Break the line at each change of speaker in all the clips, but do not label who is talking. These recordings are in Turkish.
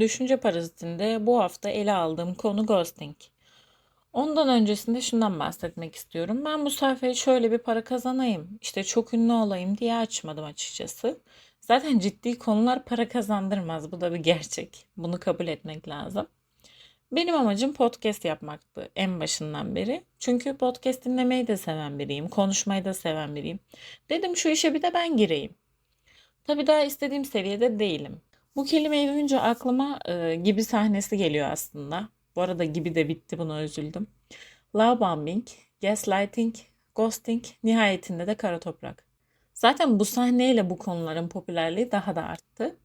Düşünce parazitinde bu hafta ele aldığım konu ghosting. Ondan öncesinde şundan bahsetmek istiyorum. Ben bu sayfayı şöyle bir para kazanayım, işte çok ünlü olayım diye açmadım açıkçası. Zaten ciddi konular para kazandırmaz. Bu da bir gerçek. Bunu kabul etmek lazım. Benim amacım podcast yapmaktı en başından beri. Çünkü podcast dinlemeyi de seven biriyim, konuşmayı da seven biriyim. Dedim şu işe bir de ben gireyim. Tabii daha istediğim seviyede değilim. Bu kelimeyi duyunca aklıma e, gibi sahnesi geliyor aslında. Bu arada gibi de bitti buna üzüldüm. Love bombing, gaslighting, ghosting, nihayetinde de kara toprak. Zaten bu sahneyle bu konuların popülerliği daha da arttı.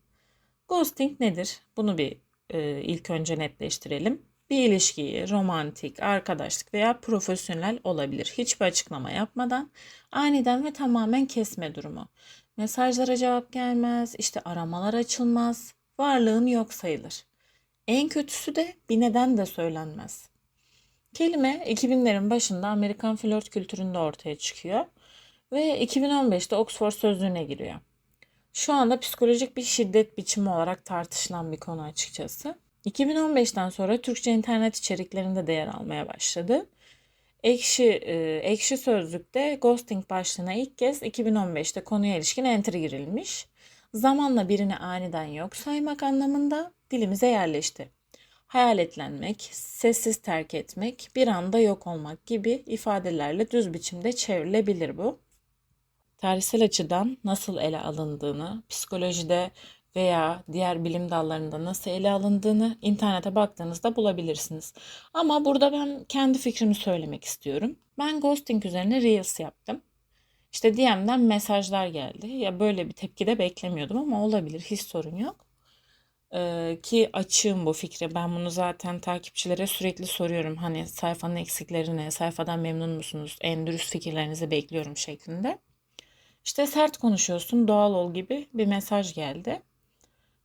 Ghosting nedir? Bunu bir e, ilk önce netleştirelim. Bir ilişkiyi romantik, arkadaşlık veya profesyonel olabilir. Hiçbir açıklama yapmadan aniden ve tamamen kesme durumu. Mesajlara cevap gelmez, işte aramalar açılmaz, varlığın yok sayılır. En kötüsü de bir neden de söylenmez. Kelime 2000'lerin başında Amerikan flört kültüründe ortaya çıkıyor ve 2015'te Oxford Sözlüğü'ne giriyor. Şu anda psikolojik bir şiddet biçimi olarak tartışılan bir konu açıkçası. 2015'ten sonra Türkçe internet içeriklerinde de yer almaya başladı. Ekşi, e, Ekşi Sözlük'te ghosting başlığına ilk kez 2015'te konuya ilişkin entry girilmiş. Zamanla birini aniden yok saymak anlamında dilimize yerleşti. Hayaletlenmek, sessiz terk etmek, bir anda yok olmak gibi ifadelerle düz biçimde çevrilebilir bu. Tarihsel açıdan nasıl ele alındığını, psikolojide veya diğer bilim dallarında nasıl ele alındığını internete baktığınızda bulabilirsiniz. Ama burada ben kendi fikrimi söylemek istiyorum. Ben ghosting üzerine Reels yaptım. İşte DM'den mesajlar geldi. Ya böyle bir tepki de beklemiyordum ama olabilir. Hiç sorun yok. Ee, ki açığım bu fikre. Ben bunu zaten takipçilere sürekli soruyorum. Hani sayfanın eksiklerini, sayfadan memnun musunuz? En dürüst fikirlerinizi bekliyorum şeklinde. İşte sert konuşuyorsun, doğal ol gibi bir mesaj geldi.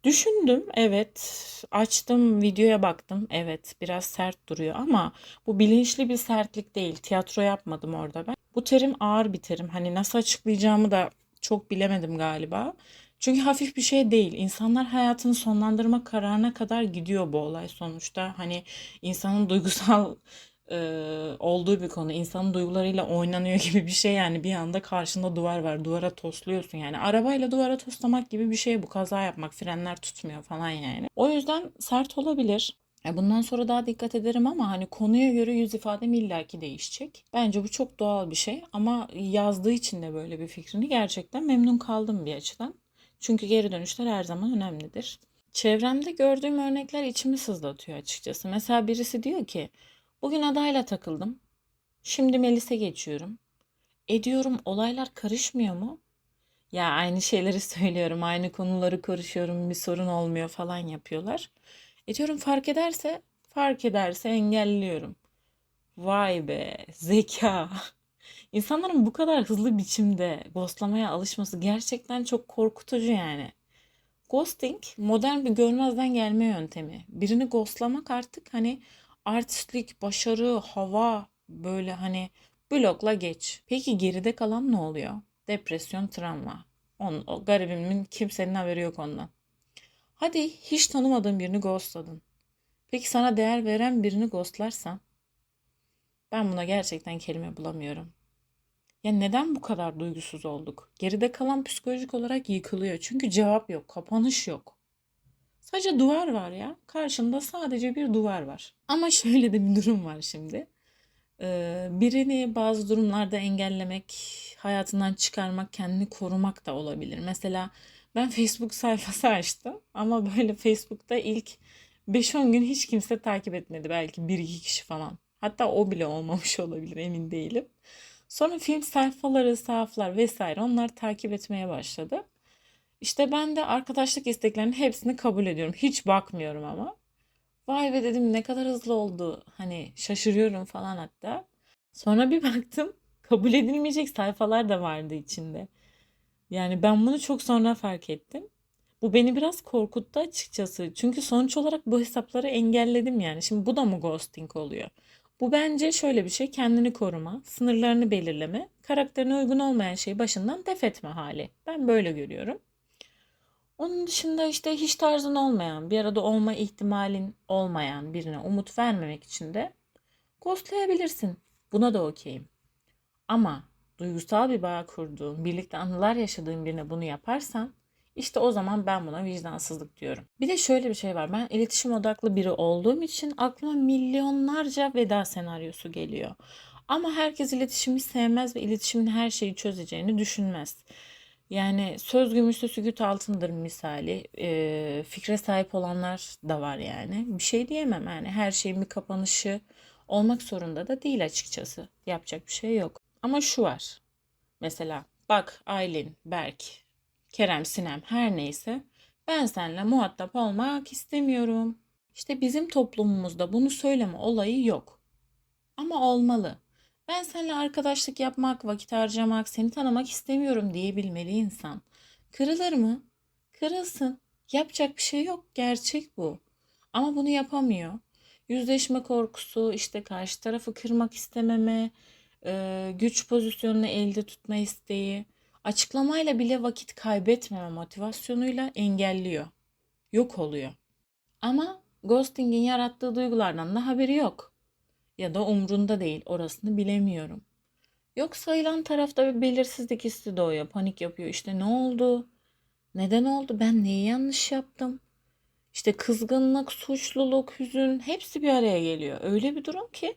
Düşündüm, evet. Açtım, videoya baktım. Evet, biraz sert duruyor ama bu bilinçli bir sertlik değil. Tiyatro yapmadım orada ben. Bu terim ağır bir terim. Hani nasıl açıklayacağımı da çok bilemedim galiba. Çünkü hafif bir şey değil. İnsanlar hayatını sonlandırma kararına kadar gidiyor bu olay sonuçta. Hani insanın duygusal e, olduğu bir konu. İnsanın duygularıyla oynanıyor gibi bir şey yani bir anda karşında duvar var. Duvara tosluyorsun yani. Arabayla duvara toslamak gibi bir şey bu. Kaza yapmak, frenler tutmuyor falan yani. O yüzden sert olabilir. E, bundan sonra daha dikkat ederim ama hani konuya göre yüz ifadem illaki değişecek. Bence bu çok doğal bir şey ama yazdığı için de böyle bir fikrini gerçekten memnun kaldım bir açıdan. Çünkü geri dönüşler her zaman önemlidir. Çevremde gördüğüm örnekler içimi sızlatıyor açıkçası. Mesela birisi diyor ki Bugün adayla takıldım. Şimdi Melis'e geçiyorum. Ediyorum olaylar karışmıyor mu? Ya aynı şeyleri söylüyorum, aynı konuları konuşuyorum, bir sorun olmuyor falan yapıyorlar. Ediyorum fark ederse, fark ederse engelliyorum. Vay be, zeka. İnsanların bu kadar hızlı biçimde ghostlamaya alışması gerçekten çok korkutucu yani. Ghosting modern bir görmezden gelme yöntemi. Birini ghostlamak artık hani artistlik, başarı, hava böyle hani blokla geç. Peki geride kalan ne oluyor? Depresyon, travma. On, o garibimin kimsenin haberi yok ondan. Hadi hiç tanımadığın birini ghostladın. Peki sana değer veren birini ghostlarsan? Ben buna gerçekten kelime bulamıyorum. Ya neden bu kadar duygusuz olduk? Geride kalan psikolojik olarak yıkılıyor. Çünkü cevap yok, kapanış yok. Sadece duvar var ya. Karşında sadece bir duvar var. Ama şöyle de bir durum var şimdi. Ee, birini bazı durumlarda engellemek, hayatından çıkarmak, kendini korumak da olabilir. Mesela ben Facebook sayfası açtım ama böyle Facebook'ta ilk 5-10 gün hiç kimse takip etmedi. Belki 1-2 kişi falan. Hatta o bile olmamış olabilir emin değilim. Sonra film sayfaları, sahaflar vesaire onlar takip etmeye başladı. İşte ben de arkadaşlık isteklerinin hepsini kabul ediyorum. Hiç bakmıyorum ama. Vay be dedim ne kadar hızlı oldu. Hani şaşırıyorum falan hatta. Sonra bir baktım kabul edilmeyecek sayfalar da vardı içinde. Yani ben bunu çok sonra fark ettim. Bu beni biraz korkuttu açıkçası. Çünkü sonuç olarak bu hesapları engelledim yani. Şimdi bu da mı ghosting oluyor? Bu bence şöyle bir şey kendini koruma, sınırlarını belirleme, karakterine uygun olmayan şeyi başından def etme hali. Ben böyle görüyorum. Onun dışında işte hiç tarzın olmayan, bir arada olma ihtimalin olmayan birine umut vermemek için de ghostlayabilirsin. Buna da okeyim. Ama duygusal bir bağ kurduğun, birlikte anılar yaşadığın birine bunu yaparsan işte o zaman ben buna vicdansızlık diyorum. Bir de şöyle bir şey var. Ben iletişim odaklı biri olduğum için aklıma milyonlarca veda senaryosu geliyor. Ama herkes iletişimi sevmez ve iletişimin her şeyi çözeceğini düşünmez. Yani söz gümüşse sükut altındır misali. E, fikre sahip olanlar da var yani. Bir şey diyemem yani. Her şeyin bir kapanışı olmak zorunda da değil açıkçası. Yapacak bir şey yok. Ama şu var. Mesela bak Aylin, Berk, Kerem, Sinem her neyse ben seninle muhatap olmak istemiyorum. İşte bizim toplumumuzda bunu söyleme olayı yok. Ama olmalı. Ben seninle arkadaşlık yapmak, vakit harcamak, seni tanımak istemiyorum diyebilmeli insan. Kırılır mı? Kırılsın. Yapacak bir şey yok. Gerçek bu. Ama bunu yapamıyor. Yüzleşme korkusu, işte karşı tarafı kırmak istememe, e, güç pozisyonunu elde tutma isteği, açıklamayla bile vakit kaybetmeme motivasyonuyla engelliyor. Yok oluyor. Ama ghosting'in yarattığı duygulardan da haberi yok. Ya da umrunda değil, orasını bilemiyorum. Yok sayılan tarafta bir belirsizlik hissi doğuyor, panik yapıyor. İşte ne oldu? Neden oldu? Ben neyi yanlış yaptım? İşte kızgınlık, suçluluk, hüzün hepsi bir araya geliyor. Öyle bir durum ki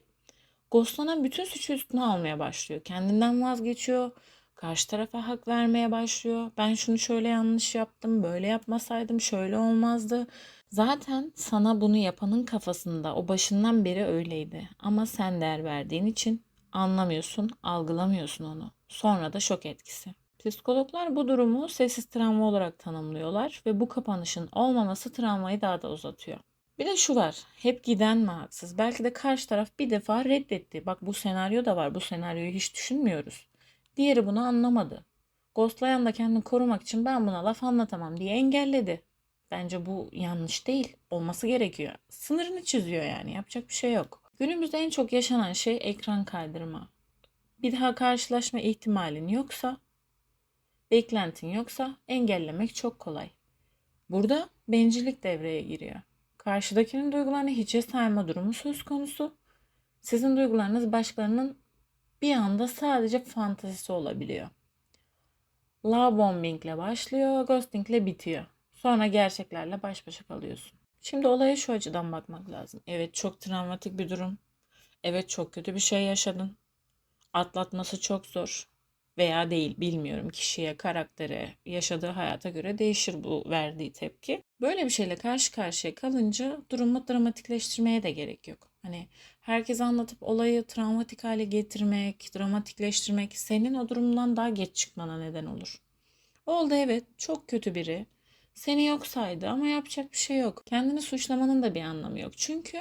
ghostlanan bütün suçu üstüne almaya başlıyor. Kendinden vazgeçiyor. Karşı tarafa hak vermeye başlıyor. Ben şunu şöyle yanlış yaptım, böyle yapmasaydım şöyle olmazdı. Zaten sana bunu yapanın kafasında o başından beri öyleydi. Ama sen değer verdiğin için anlamıyorsun, algılamıyorsun onu. Sonra da şok etkisi. Psikologlar bu durumu sessiz travma olarak tanımlıyorlar ve bu kapanışın olmaması travmayı daha da uzatıyor. Bir de şu var. Hep giden mi haksız? Belki de karşı taraf bir defa reddetti. Bak bu senaryo da var. Bu senaryoyu hiç düşünmüyoruz. Diğeri bunu anlamadı. Ghostlayan da kendini korumak için ben buna laf anlatamam diye engelledi. Bence bu yanlış değil. Olması gerekiyor. Sınırını çiziyor yani. Yapacak bir şey yok. Günümüzde en çok yaşanan şey ekran kaydırma. Bir daha karşılaşma ihtimalin yoksa, beklentin yoksa engellemek çok kolay. Burada bencillik devreye giriyor. Karşıdakinin duygularını hiçe sayma durumu söz konusu. Sizin duygularınız başkalarının bir anda sadece fantazisi olabiliyor. Love bombing ile başlıyor, ghosting ile bitiyor. Sonra gerçeklerle baş başa kalıyorsun. Şimdi olaya şu açıdan bakmak lazım. Evet çok travmatik bir durum. Evet çok kötü bir şey yaşadın. Atlatması çok zor veya değil bilmiyorum kişiye, karaktere, yaşadığı hayata göre değişir bu verdiği tepki. Böyle bir şeyle karşı karşıya kalınca durumu dramatikleştirmeye de gerek yok. Hani herkese anlatıp olayı travmatik hale getirmek, dramatikleştirmek senin o durumdan daha geç çıkmana neden olur. Oldu evet çok kötü biri. Seni yok saydı ama yapacak bir şey yok. Kendini suçlamanın da bir anlamı yok. Çünkü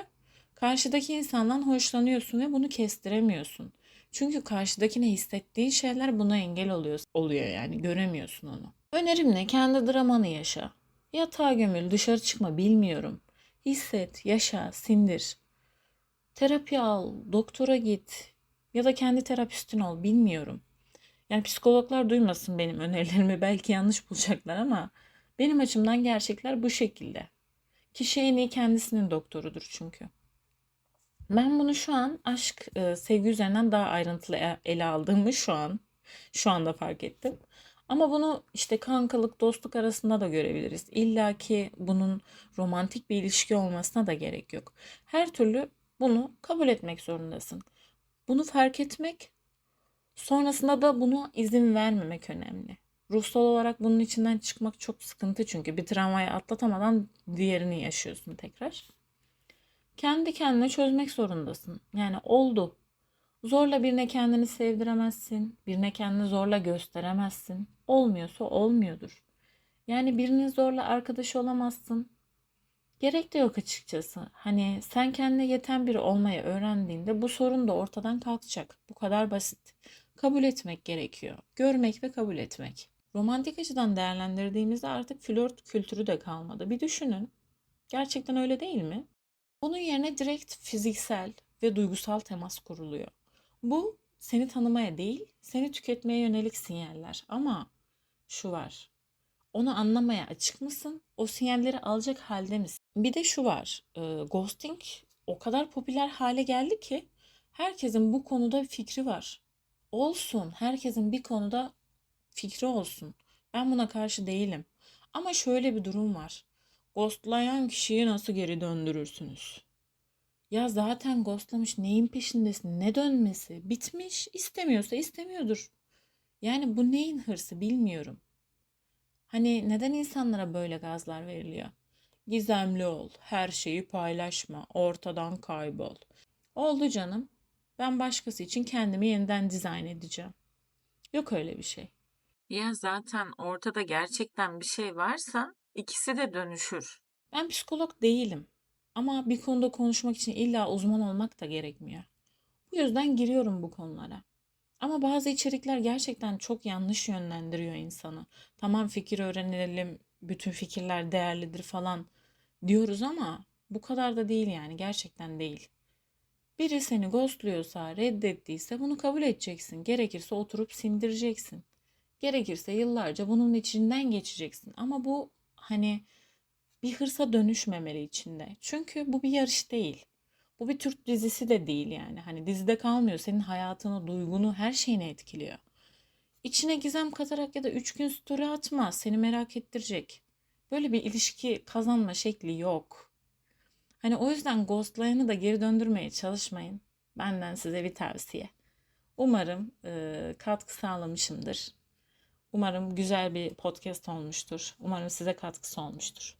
karşıdaki insandan hoşlanıyorsun ve bunu kestiremiyorsun. Çünkü karşıdakine hissettiğin şeyler buna engel oluyor, oluyor yani göremiyorsun onu. Önerim ne? Kendi dramanı yaşa. Yatağa gömül, dışarı çıkma bilmiyorum. Hisset, yaşa, sindir. Terapi al, doktora git ya da kendi terapistin ol bilmiyorum. Yani psikologlar duymasın benim önerilerimi belki yanlış bulacaklar ama benim açımdan gerçekler bu şekilde. Kişi en iyi kendisinin doktorudur çünkü. Ben bunu şu an aşk, e, sevgi üzerinden daha ayrıntılı e- ele aldığımı şu an şu anda fark ettim. Ama bunu işte kankalık, dostluk arasında da görebiliriz. İlla ki bunun romantik bir ilişki olmasına da gerek yok. Her türlü bunu kabul etmek zorundasın. Bunu fark etmek, sonrasında da bunu izin vermemek önemli. Ruhsal olarak bunun içinden çıkmak çok sıkıntı çünkü bir travmayı atlatamadan diğerini yaşıyorsun tekrar. Kendi kendine çözmek zorundasın. Yani oldu. Zorla birine kendini sevdiremezsin. Birine kendini zorla gösteremezsin. Olmuyorsa olmuyordur. Yani birinin zorla arkadaş olamazsın. Gerek de yok açıkçası. Hani sen kendine yeten biri olmayı öğrendiğinde bu sorun da ortadan kalkacak. Bu kadar basit. Kabul etmek gerekiyor. Görmek ve kabul etmek. Romantik açıdan değerlendirdiğimizde artık flört kültürü de kalmadı. Bir düşünün. Gerçekten öyle değil mi? Bunun yerine direkt fiziksel ve duygusal temas kuruluyor. Bu seni tanımaya değil, seni tüketmeye yönelik sinyaller. Ama şu var. Onu anlamaya açık mısın? O sinyalleri alacak halde misin? Bir de şu var. e, ghosting o kadar popüler hale geldi ki herkesin bu konuda bir fikri var. Olsun. Herkesin bir konuda fikri olsun. Ben buna karşı değilim. Ama şöyle bir durum var. Ghostlayan kişiyi nasıl geri döndürürsünüz? Ya zaten ghostlamış neyin peşindesin? Ne dönmesi? Bitmiş. İstemiyorsa istemiyordur. Yani bu neyin hırsı bilmiyorum. Hani neden insanlara böyle gazlar veriliyor? Gizemli ol, her şeyi paylaşma, ortadan kaybol. Oldu canım. Ben başkası için kendimi yeniden dizayn edeceğim. Yok öyle bir şey. Ya zaten ortada gerçekten bir şey varsa ikisi de dönüşür. Ben psikolog değilim. Ama bir konuda konuşmak için illa uzman olmak da gerekmiyor. Bu yüzden giriyorum bu konulara. Ama bazı içerikler gerçekten çok yanlış yönlendiriyor insanı. Tamam fikir öğrenelim, bütün fikirler değerlidir falan diyoruz ama bu kadar da değil yani gerçekten değil. Biri seni ghostluyorsa, reddettiyse bunu kabul edeceksin. Gerekirse oturup sindireceksin. Gerekirse yıllarca bunun içinden geçeceksin. Ama bu hani bir hırsa dönüşmemeli içinde. Çünkü bu bir yarış değil. Bu bir Türk dizisi de değil yani. Hani dizide kalmıyor. Senin hayatını, duygunu, her şeyini etkiliyor. İçine gizem katarak ya da üç gün story atma. Seni merak ettirecek. Böyle bir ilişki kazanma şekli yok. Hani o yüzden ghostlayanı da geri döndürmeye çalışmayın. Benden size bir tavsiye. Umarım e, katkı sağlamışımdır. Umarım güzel bir podcast olmuştur. Umarım size katkısı olmuştur.